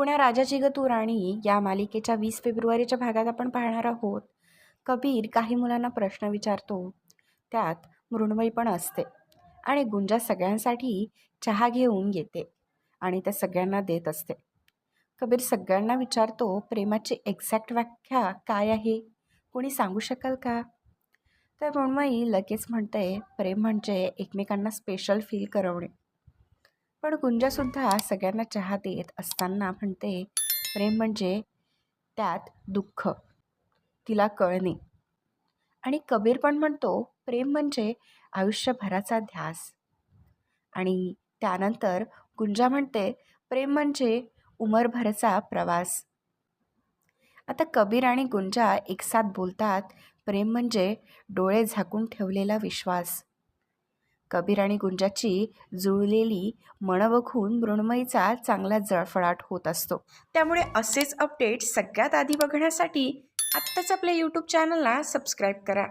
कुण्या राजाची ग तू राणी या मालिकेच्या वीस फेब्रुवारीच्या भागात आपण पाहणार आहोत. कबीर काही मुलांना प्रश्न विचारतो. त्यात मृण्मयी पण असते आणि गुंजा सगळ्यांसाठी चहा घेऊन येते आणि त्या सगळ्यांना देत असते. कबीर सगळ्यांना विचारतो प्रेमाची एक्झॅक्ट व्याख्या काय आहे? कोणी सांगू शकाल का? तर मृण्मयी लगेच म्हणते प्रेम म्हणजे एकमेकांना स्पेशल फील करवणे. पण गुंजासुद्धा सगळ्यांना चहा देत असताना म्हणते प्रेम म्हणजे त्यात दुःख. तिला कळणे. आणि कबीर पण म्हणतो प्रेम म्हणजे आयुष्यभराचा ध्यास. आणि त्यानंतर गुंजा म्हणते प्रेम म्हणजे उमरभरचा प्रवास. आता कबीर आणि गुंजा एकसाथ बोलतात प्रेम म्हणजे डोळे झाकून ठेवलेला विश्वास. कबीर आणि गुंजाची जुळलेली मन बघून मृण्मयीचा चांगला जळफळाट होत असतो. त्यामुळे असेच अपडेट सगळ्यात आधी बघण्यासाठी आत्ताच आपल्या यूट्यूब चॅनलला सबस्क्राईब करा.